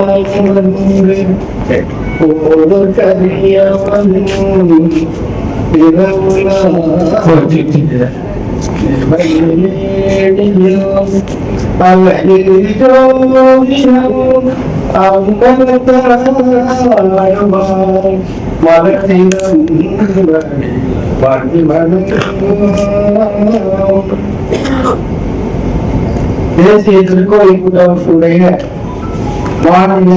ஒரு கரியவன் தேசிய திருக்கோயில் கூட்டமைப்புடைய மாநில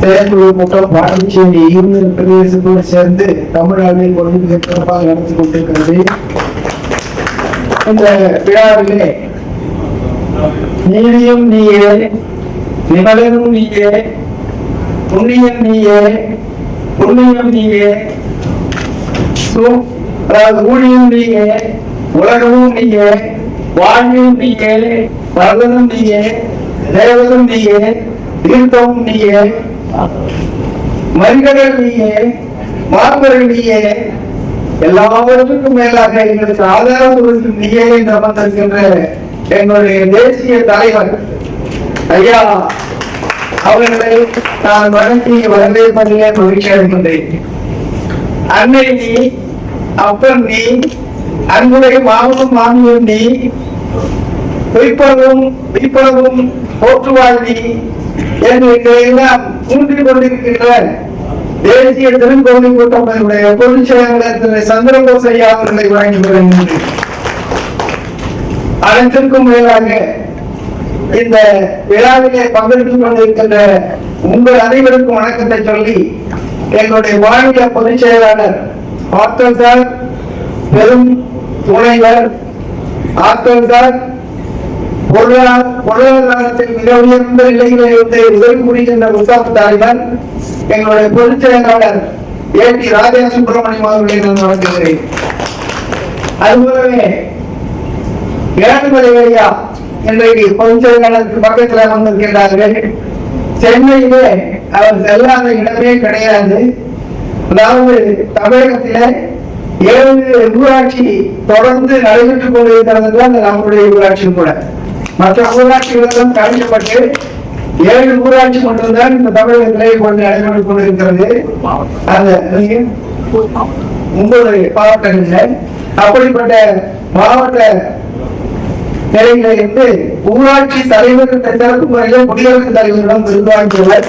செயற்குழு கூட்டம் பாண்டிச்சேரி யூனியன் பிரதேசத்தோடு சேர்ந்து தமிழ்நாட்டில் கொண்டு சிறப்பாக நடத்தி கொண்டிருக்கிறது. இந்த விழாவிலே நீதியும் நீயே நிமலனும் நீயே புண்ணியம் நீயே புண்ணியம் நீயே அதாவது ஊழியும் நீயே உலகமும் நீயே வாழ்வும் நீயே பரதனும் நீயே தேவதும் நீயே தீர்த்தமும் நீயே மனிதர்கள் நீயே மாந்தர்கள் நீயே எல்லாவற்றுக்கும் மேலாக எங்களுக்கு ஆதாரம் கொடுக்கும் நீயே என்று அமர்ந்திருக்கின்ற எங்களுடைய தேசிய தலைவர். ஐயா அவர்களை நான் வணங்கி வரவேற்பதிலே மகிழ்ச்சி அடைகின்றேன். அன்னை நீ அப்பன் நீ அன்புடைய மாமனும் மாமியும் நீ பொய்ப்பளவும் விப்பளவும் போற்றுவாழ்வி. என்று எல்லாம் மூன்றிக் கொண்டிருக்கின்ற தேசிய திருக்கோவில் கூட்டமைப்புடைய பொதுச் செயலாளர் திரு சந்திரபோஸ் ஐயா அவர்களை வழங்கி வருகின்றேன் அனைத்திற்கும் மேலாக இந்த விழாவிலே பங்கெடுத்துக் கொண்டிருக்கின்ற உங்கள் அனைவருக்கும் வணக்கத்தை சொல்லி எங்களுடைய மாநில பொதுச் செயலாளர் ஆத்தல் சார் பெரும் துணைவர் ஆத்தல் சார் பொருளாதாரத்தில் மிக உயர்ந்த நிலையிலே இருந்து உதவி புரிகின்ற உத்தாப் தலைவர் எங்களுடைய பொதுச் செயலாளர் ஏ. டி. ராஜா சுப்பிரமணியம் அவர்களை நான் வழங்குகிறேன் அதுபோலவே ஏழுமலை ஐயா இன்றைக்கு பொதுச் செயலாளருக்கு பக்கத்துல சென்னையிலே அவர் செல்லாத இடமே கிடையாது. அதாவது தமிழகத்திலே ஏழு ஊராட்சி தொடர்ந்து நடைபெற்றுக் கொண்டிருக்கிறது தான் நம்முடைய ஊராட்சியும் கூட. மற்ற ஊராட்சிகளெல்லாம் கழிக்கப்பட்டு ஏழு ஊராட்சி மட்டும்தான் இந்த தமிழகத்திலே கொண்டு நடைபெற்றுக் கொண்டிருக்கிறது. அந்த ஒன்பது மாவட்டங்களில் அப்படிப்பட்ட மாவட்ட நிலையில இருந்து ஊராட்சி தலைவர் என்ற சிறப்பு முறையில் குடியரசுத் தலைவரிடம் விருது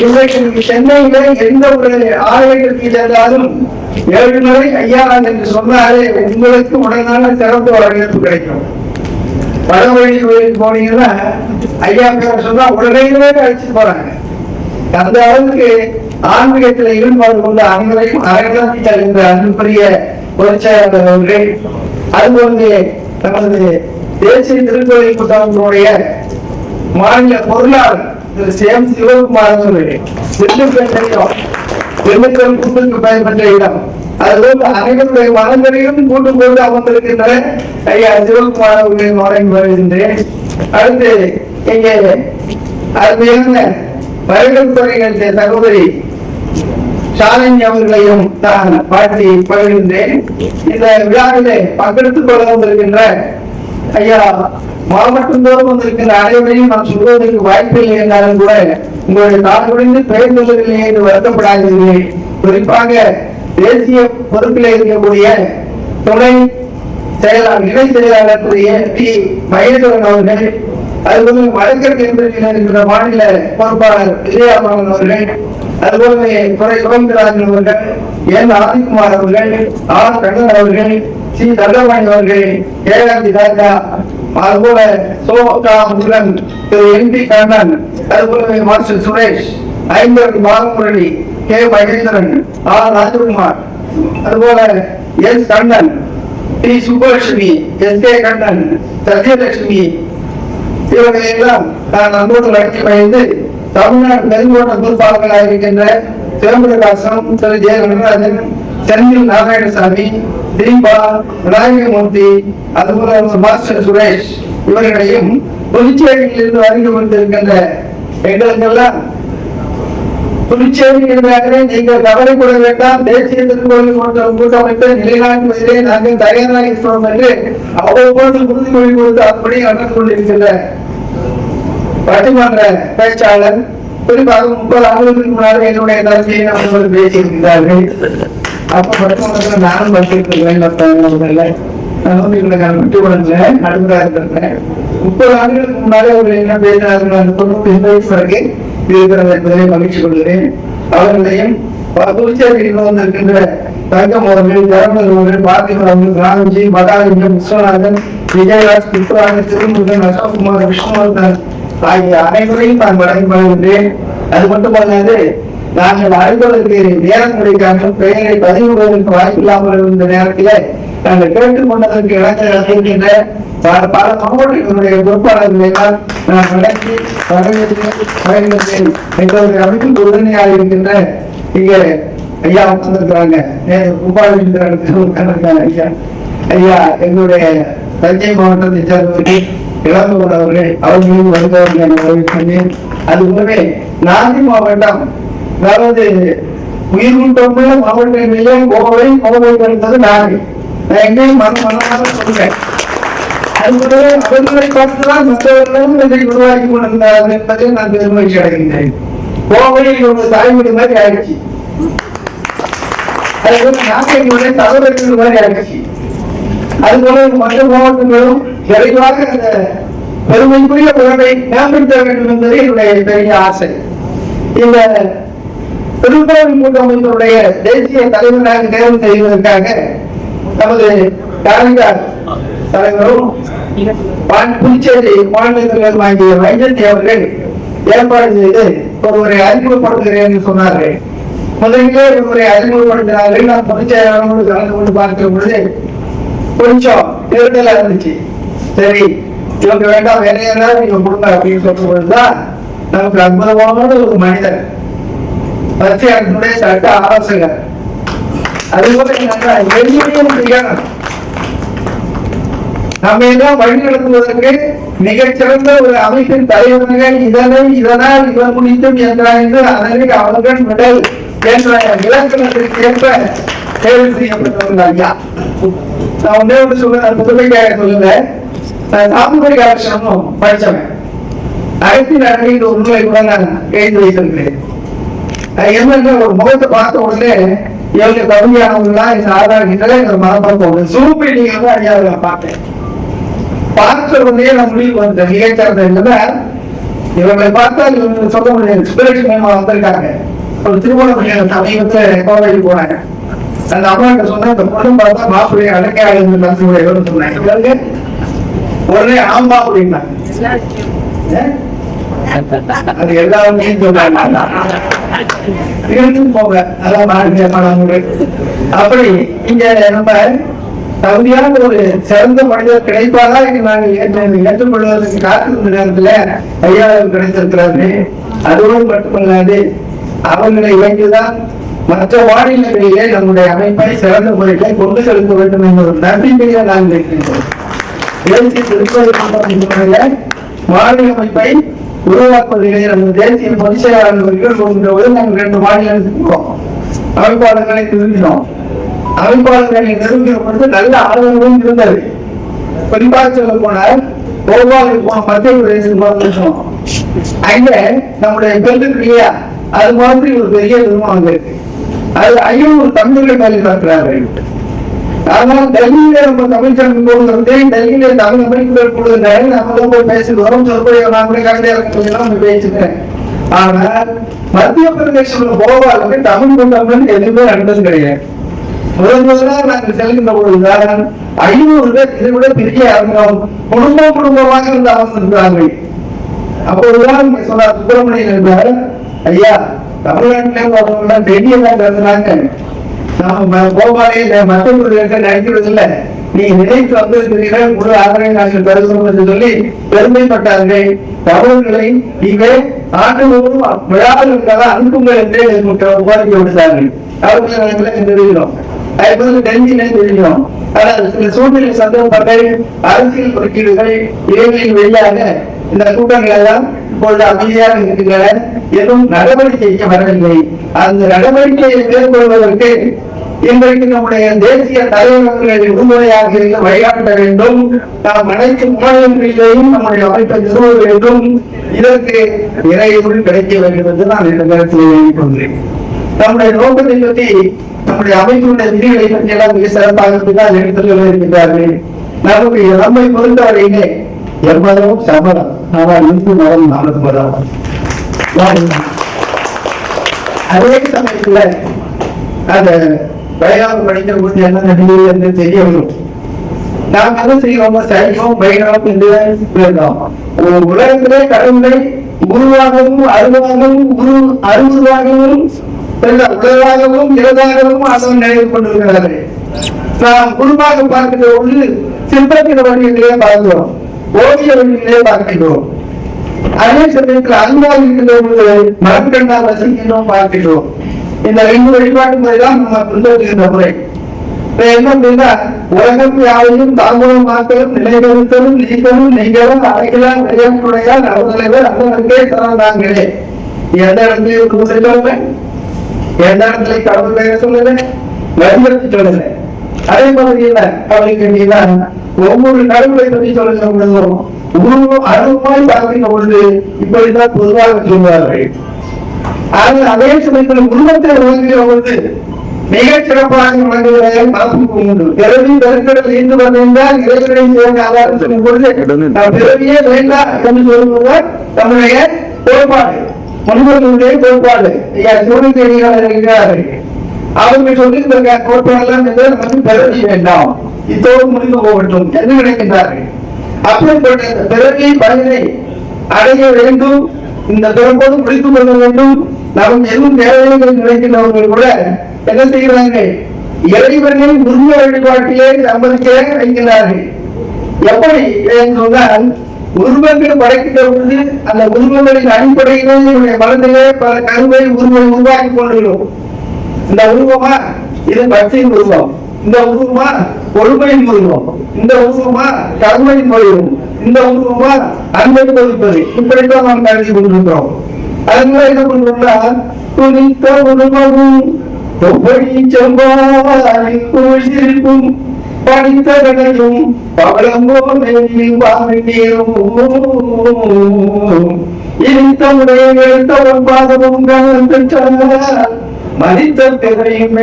இன்றைக்கு சென்னையில எந்த ஒரு ஆலயத்திற்கு சென்றாலும் ஏழு முறை ஐயா என்று சொன்னாலே உங்களுக்கு உடனான சிறப்பு வரவேற்பு கிடைக்கும். வடமொழி கோயிலுக்கு போனீங்கன்னா ஐயா பேர் சொன்னா உடனே அழைச்சிட்டு போறாங்க. அந்த அளவுக்கு ஆன்மீகத்தில் ஈடுபாடு கொண்ட அனைவரையும் அரங்கத்தி தருகின்ற அன்புரிய பொதுச்செயலாளர் அவர்கள் அதுபோன்று நமது தேசிய திருக்கோயில் புத்தகங்களுடைய மாநில பொருளாளர் திரு சேம் சிவகுமார் அவர்கள் திண்டுக்கல் தெரியும் திண்டுக்கல் கூட்டுக்கு பயன்பெற்ற இடம். அதுபோல் அனைவருடைய மனங்களையும் கூட்டு கொண்டு அமர்ந்திருக்கின்ற ஐயா சிவகுமார் அவர்களின் வழங்கி வருகின்றேன் அடுத்து இங்கே அருமையான வரவேற்புரைகளுடைய சகோதரி ஷாலினி அவர்களையும் நான் வாழ்த்தி பகிர்கின்றேன். இந்த விழாவிலே பங்கெடுத்துக் கொள்ள வந்திருக்கின்ற ஐயா மாவட்டந்தோறும் வந்திருக்கின்ற அனைவரையும் நான் சொல்வதற்கு வாய்ப்பில்லை என்றாலும் கூட உங்களுடைய காலகுடிந்து பெயர் சொல்லவில்லை என்று வருத்தப்படாதீர்கள். குறிப்பாக தேசிய பொறுப்பில் இருக்கக்கூடிய துணை செயலாளர் இணை செயலாளர் திரு ஏ டி மகேஸ்வரன் அவர்கள் அதுபோல வழக்கறிஞர் என்பதில் இருக்கிற மாநில பொறுப்பாளர் விஜயராமன் அவர்கள் அதுபோல துறை சுதந்திரராஜன் அவர்கள் என். ஆதிக்குமார் அவர்கள் ஆர். கண்ணன் அவர்கள் சி. தண்டபாணி அவர்கள் ஏகாந்தி தாத்தா அதுபோல சோகா முருகன் திரு. N P. கண்ணன் அதுபோல மாஸ்டர் சுரேஷ் ஐம்பது பாலமுரளி கே மகேந்திரன் ஆர் ராஜகுமார். அதுபோல S Kannan T Subbulakshmi S K Kannan Sathyalakshmi. இவர்களை எல்லாம் நான் அன்போடு நடத்தி பயந்து தமிழ்நாடு நெருங்கோட்ட பொறுப்பாளர்களாக இருக்கின்ற சிவபிரகாசம் திரு ஜெய நடராஜன் செந்தில் நாராயணசாமி தீபா விநாயகமூர்த்தி அதுபோல மாஸ்டர் சுரேஷ் இவர்களையும் புதுச்சேரியில் இருந்து வருகை கொண்டிருக்கின்ற எங்களுக்கெல்லாம் புதுச்சேரி என்றாலே நீங்கள் கவலைப்பட வேண்டாம். தேசிய திருக்கோவில் போன்ற கூட்டமைப்பை நிலைநாட்டுவதிலே நாங்கள் தயாராக இருக்கிறோம் என்று அவ்வப்போது உறுதிமொழி கொடுத்து அப்படி நடந்து கொண்டிருக்கின்ற பட்டிமன்ற பேச்சாளர் குறிப்பாக முப்பது ஆண்டுகளுக்கு முன்னாடி என்னுடைய தலைமையை அவர்கள் பேசியிருக்கிறார்கள். அப்ப பட்டிமன்றத்தில் நானும் பட்டிருக்கிறேன் முப்பது ஆண்டுகளுக்கு முன்னாடி அவர்கள் என்ன பேசினார்கள். அந்த பொண்ணு இந்த இருக்கிறது என்பதை மகிழ்ச்சி கொள்கிறேன். அவர்களையும் புதுச்சேரியில் வந்திருக்கின்ற தங்கம் அவர்கள் தரமர் அவர்கள் பார்த்திபன் அவர்கள் மகாலிங்கம் விஸ்வநாதன் விஜயராஜ் புஷ்பராஜன் திருமுருகன் அசோக்குமார் விஷ்ணுவர்தன் ஆகிய அனைவரையும் நான் வழங்கி வருகின்றேன் அது மட்டுமல்லாது நாங்கள் அறிவதற்கு நேரம் கிடைக்காமல் பெயரை பதிவுவதற்கு வாய்ப்பில்லாமல் இருந்த நேரத்தில் நாங்கள் கேட்டுக் கொண்டதற்கு இளைஞர் அசைக்கின்ற பல மாவட்டங்களுடைய பொறுப்பாளர்களை எல்லாம் நான் நடத்தி வரவேற்று பயன்படுத்தேன் எங்களுடைய அமைப்பில் உறுதுணையாக இருக்கின்ற இங்கே ஐயா உட்கார்ந்துருக்கிறாங்க உட்கார்ந்துருக்காங்க ஐயா. ஐயா எங்களுடைய தஞ்சை மாவட்டத்தை சேர்ந்தவர்கள் இளங்கோடு அவர்கள் அவர்களும் வருகிறவர்கள் என வரவேற்கிறேன் அது போலவே நாகை மாவட்டம் அதாவது உயிர் கூட்டமுள்ள மாவட்டங்களிலே கோவை கோவை இருந்தது நாகை. நான் எங்கேயும் மன மனமாக சொல்றேன். பார்த்துதான் மற்றவர்களும் இதை உருவாக்கி கொண்டிருந்தார்கள் என்பதை நான் பெருமகிழ்ச்சி அடைகின்றேன் கோவையில் ஒரு தாய்மொழி மாதிரி ஆயிடுச்சு அதுபோல நாகையினுடைய தலைவர்கள் மாதிரி ஆயிடுச்சு அதுபோல மற்ற மாவட்டங்களும் விரைவாக அந்த பெருமைக்குரிய உறவை மேம்படுத்த வேண்டும் என்பது என்னுடைய பெரிய ஆசை இந்த திருக்கோவில் கூட்டமைப்பினுடைய தேசிய தலைவராக தேர்வு செய்வதற்காக நமது காரைக்கால் தலைவரும் பா- புதுச்சேரி மாநிலத்தில் வாங்கிய வைஜந்தி அவர்கள் ஏற்பாடு செய்து ஒருவரை அறிமுகப்படுத்துகிறேன் என்று சொன்னார்கள். முதலிலே ஒருவரை அறிமுகப்படுத்தினார்கள். நான் பொதுச்செயலாளர்களோடு கலந்து கொண்டு பார்க்கிற பொழுது கொஞ்சம் நெருடலா இருந்துச்சு. சரி இவங்க வேண்டாம் வேற யாராவது நீங்க கொடுங்க அப்படின்னு சொல்ற பொழுதுதான் நமக்கு அற்புதமான ஒரு மனிதன் மனிதர் பச்சையனுடைய சட்ட ஆலோசகர். அதுபோல என்னன்னா எளிமையும் செய்யணும் நம்ம எல்லாம் வழி நடத்துவதற்கு மிகச்சிறந்த ஒரு அமைப்பின் தலைவர்கள் இதனை இதனால் இவர் முடித்தும் என்றார் என்று அதனை அவர்கள் விடல் என்ற இலக்கணத்திற்கு ஏற்ப தேர்வு செய்யப்பட்டவர்கள் ஐயா. நான் ஒன்றே ஒன்று சொல்ல புதுமைக்காக சொல்லல நான் சாமுதிரி படித்தவன் படிச்சவன். அகத்தி நடக்கிற ஒரு உண்மை கூட நான் எழுதி வைத்திருக்கிறேன். அது என்னன்னா ஒரு முகத்தை பார்த்த உடனே இவங்க கம்மியானவங்களாம் இந்த ஆதாரங்களை எங்க மனப்படம் ஒரு சூப்பீடிங்க வந்து ஐயாவை பார்த்தேன். பார்த்தவுடனே உடனே நான் முடிவு வந்தேன் மிகச்சிறந்த என்னன்னா இவங்களை பார்த்தால் இவங்க சொல்ல முடியாது இன்ஸ்பிரேஷன் மேமா வந்திருக்காங்க. ஒரு திருமணம் சமீபத்தை கோவைக்கு போனாங்க. அந்த அம்மாட்ட சொன்னா இந்த பொண்ணு பார்த்தா மாப்பிள்ளைய அடக்கையாளர் நடத்துடைய சொன்னாங்க. உடனே ஆமா அப்படின்னா. அது எல்லாருமே சொல்றாங்க போங்க. அதான் அப்படி இங்க நம்ம தகுதியான ஒரு சிறந்த மனிதர் கிடைப்பாரா என்று நாங்கள் ஏற்றுக்கொள்வதற்கு காத்திருந்த நேரத்துல ஐயா கிடைத்திருக்கிறாரு அதோடு மட்டுமல்லாது அவர்களை வைத்துதான் மற்ற மாநிலங்களிலே நம்முடைய அமைப்பை சிறந்த முறையிலே கொண்டு செலுத்த வேண்டும் என்ற ஒரு நம்பிக்கையை நாங்கள் இருக்கின்றோம். தேசிய மாநில அமைப்பை உருவாக்குவதிலே நம்ம தேசிய பொதுச் செயலாளர்கள் நாங்கள் ரெண்டு மாநிலத்துக்கு அமைப்பாளர்களை திரும்பினோம் அமைப்பாளர்களை நிறுவின பொழுது நல்ல ஆதரவும் இருந்தது. குறிப்பாக சொல்ல போனால் கோபாலுக்கு போன மத்திய பிரதேசம் அங்க நம்முடைய பெருக்கு இல்லையா? அது மாதிரி ஒரு பெரிய நிறுவனம் இருக்கு. அது ஐநூறு தமிழர்கள் வேலை பார்க்கிறார்கள். ஆனால் டெல்லியில நம்ம தமிழ்ச்சங்கம் வந்து டெல்லியில தமிழ் அமைப்புகள் கொடுங்க நம்ம தான் போய் பேசிட்டு வரோம். சொற்பொழிவு நான் கூட கலைஞர் நம்ம பேசிக்கிறேன். ஆனால் மத்திய பிரதேசம் போவாளுக்கு தமிழ் கொண்டாமல் எதுவுமே நடந்தது கிடையாது. முதல் முதலாக நாங்கள் செல்கின்ற பொழுதுதான் ஐநூறு பேர் இதை விட பெரிய அரங்கம் குடும்பம் குடும்பமாக இருந்து அமர்ந்திருக்கிறார்கள் அப்போ இங்க சொன்னார் சுப்பிரமணியன் என்றார் ஐயா தமிழ்நாட்டிலே வரவங்க டெல்லியில இருந்தாங்க. நாம கோபாலே இல்ல பிரதேசம் நினைக்கிறது நீ நினைத்து வந்திருக்கிறீர்கள். முழு ஆதரவை நாங்கள் பெறுகிறோம் என்று சொல்லி பெருமைப்பட்டார்கள். தமிழர்களை இங்கே ஆண்டுதோறும் விழாவில் இருக்காத அனுப்புங்கள் என்று எங்களுக்கு கோரிக்கை விடுத்தார்கள் அவர்களை நாங்கள் ஆனால் சில சூழ்நிலை சந்தேகப்பட்ட அரசியல் குறுக்கீடுகள் இவைகளின் இந்த கூட்டங்கள் எல்லாம் இப்பொழுது அமைதியாக இருக்கின்றன. எதுவும் நடவடிக்கை வரவில்லை. அந்த நடவடிக்கையை மேற்கொள்வதற்கு இன்றைக்கு நம்முடைய தேசிய தலைவர்களை விடுமுறையாக இருந்து வழிகாட்ட வேண்டும். நாம் அனைத்து மாநிலங்களிலேயும் நம்முடைய அமைப்பை நிறுவ வேண்டும். இதற்கு நிறைவு கிடைக்க வேண்டும் என்று நான் இந்த நேரத்தில் கொள்கிறேன். நம்முடைய நோக்கத்தை பற்றி நம்முடைய அமைப்பினுடைய விதிகளை பற்றி எல்லாம் மிக சிறப்பாக பின்னால் எடுத்துக் கொள்ள இருக்கின்றார்கள். நமக்கு நம்மை பொறுத்தவரையிலே எவ்வளவும் சமரம் ஆனால் இந்து மதம் நமது மதம். அதே சமயத்துல அந்த பைனாம் படிக்கிற போது என்ன நடந்தது என்று தெரிய வரும் நாம் என்ன செய்யறோம் சைவம் பைனாம் என்று இருந்தோம். உலகத்திலே கடவுளை உருவாகவும் அருவாகவும் உரு அருவாகவும் உலகாகவும் இலதாகவும் ஆசவன் நினைவு கொண்டிருக்கிறார்கள். நாம் குருவாக பார்க்கின்ற பொழுது சிற்பத்தின் வழிகளிலே பார்க்கிறோம். ஓவிய வழிகளிலே பார்க்கின்றோம். அதே சமயத்தில் அன்பாக இருக்கின்ற பொழுது மரக்கண்ணால் வசிக்கின்றோம் பார்க்கின்றோம். இந்த ரெண்டு வழிபாட்டு முறைதான் நம்ம பின்பற்றுகின்ற முறை. என்ன அப்படின்னா உலகம் யாவையும் தாம்பூலம் மாத்தலும் நிலைநிறுத்தலும் நீக்கலும் நீங்களும் அடைக்கலாம் விளையாட்டுடையால் அந்த அந்தவருக்கே தரந்தாங்களே எந்த இடத்துலயும் கும்பிட்டு எந்த இடத்துல கடவுள் பெயரை வலியுறுத்தி சொல்லுங்க அதே மாதிரி என்ன அவளுக்கு நீங்க ஒவ்வொரு கடவுளை பற்றி சொல்லுகிற பொழுதும் உருவம் அருவமாய் பார்க்கின்ற பொழுது இப்படிதான் பொதுவாக சொல்வார்கள். ஆனால் அதே சமயத்தில் உருவத்தை வழங்குகிற பொழுது மிகச் சிறப்பாக வழங்குகிற மரபுக்கு உண்டு பிறவி பெருங்கடல் இன்று வந்திருந்தால் இறைவனை சேர்ந்த ஆதாரம் சொல்லும் பொழுது பிறவியே வேண்டாம் என்று சொல்லுவதுதான் நம்முடைய கோட்பாடு. முனிவர்களுடைய கோட்பாடு. ஐயா சிவனை தேடிகள் இருக்கிறார்கள் அவர்கள் சொல்லியிருந்த கோட்பாடெல்லாம் என்று நமக்கு பிறவி வேண்டாம். இத்தோடு முடிந்து போகட்டும் என்று நினைக்கின்றார்கள். அப்படிப்பட்ட பிறவி பயனை அடைய வேண்டும். இந்த பிறப்போடு முடித்துக் கொள்ள வேண்டும். நாம் எதுவும் தேவையில்லை நினைக்கின்றவர்கள் கூட என்ன செய்கிறாங்க இறைவனை முருக வழிபாட்டிலே சம்பதிக்க வைக்கிறார்கள் எப்படி? என்று சொன்னால் உருவங்கள் படைக்கின்ற பொழுது அந்த உருவங்களின் அடிப்படையிலே என்னுடைய மனதிலே பல கருவை உருவம் உருவாக்கி கொண்டுள்ளோம் இந்த உருவமா? இது பக்தியின் உருவம். இந்த உருவமா? பொறுமையின் உருவம். இந்த உருவமா? கருமையின் உருவம் இந்த உருவமா? அன்பை கொடுப்பது இப்படித்தான் நாம் கருதி கொண்டிருக்கிறோம். அதனால என்ன பண்றோம்னா துணித்த உருவமும் ஒவ்வொரு செம்பாய் கோழிருக்கும் படித்த பவளமோ நெல்லில் பாதமும் கவனம் மனித திரையும்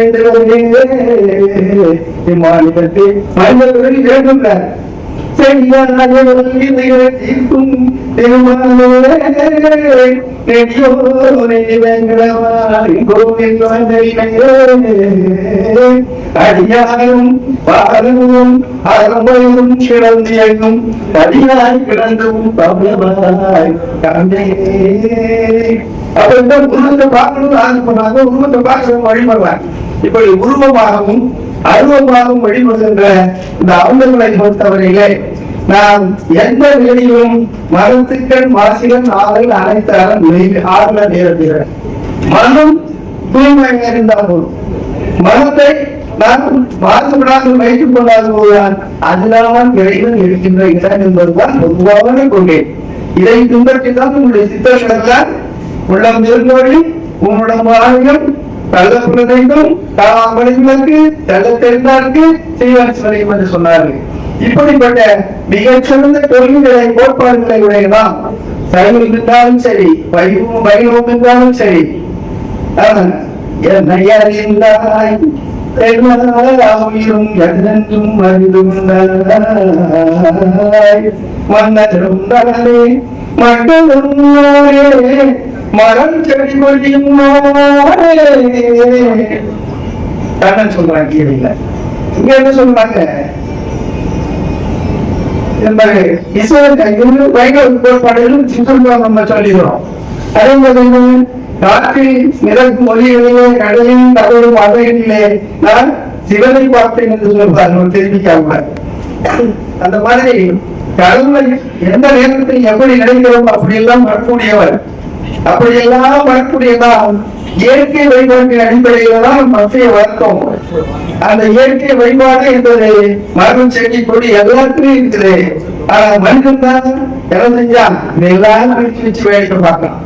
மாநிலத்தை மனிதர்கள் வேண்டும் தீர்க்கும் அடியாரும் பாலும் அறமையும் கிடந்தியங்கும் அடியாய் கிடந்தும் பவளமாய் தந்தையே அப்ப இந்த உருவத்தை பார்க்கணும் ஆசைப்படுறாங்க உருவத்தை பார்க்க வழிபடுறாங்க இப்படி உருவமாகவும் அருவமாகவும் வழிபடுகின்ற இந்த அவங்களை பொறுத்தவரையிலே நாம் எந்த நிலையிலும் மரத்துக்கள் மாசிகள் ஆறுகள் அனைத்து ஆறுல நேரத்தில் மனம் தூய்மையாக இருந்தால் போதும். மனத்தை நாம் மாசுபடாமல் வைத்துக் கொள்ளாத போதுதான். அதனால்தான் இறைவன் இருக்கின்ற இடம் என்பதுதான் பொதுவாக கொண்டேன் இதை பின்பற்றிதான் உங்களுடைய சித்தர்களெல்லாம் உள்ளம் இருந்தவர்கள் உங்களுடைய ஆயுதம் தள்ள பிரதைக்கும் தாமலைகளுக்கு தள்ள தெரிந்தாருக்கு செய்வார் சிவனையும் என்று சொன்னார்கள். இப்படிப்பட்ட மிகச்சிறந்த கொள்கைகளை கோட்பாடுகளை உடைய நாம் சைவம் இருந்தாலும் சரி வைபவம் வைபவம் இருந்தாலும் சரி என்னை அறிந்தாய். உயிரும் மன்னரும் தானே. மரம் செடி கொடியும் கண்ணன் சொல்றாங்க கீழே. இங்க என்ன சொல்றாங்க? என்பது கோட்பாடுகளும் நம்ம சொல்லிடுறோம் அதே மாதிரி காற்றில் மிதக்கும் ஒலிகளிலே கடலின் கடலும் அவைகளிலே நான் சிவனை பார்த்தேன் என்று சொல்வார் தெரிவிக்காம அந்த மாதிரி எந்த நேரத்தில் எப்படி நினைக்கிறோம் அப்படி எல்லாம் வரக்கூடியவர் அப்படியெல்லாம் வரக்கூடியதான் இயற்கை வழிபாட்டின் அடிப்படையில தான் மத்திய வர்க்கம் அந்த இயற்கை வழிபாடு என்பது மரம் செடி கொடி எல்லாத்துலயும் இருக்குது. ஆனா மனிதன் தான் என்ன செஞ்சான் இதெல்லாம் பிரிச்சு வச்சு வேடிக்கை பார்க்கலாம்.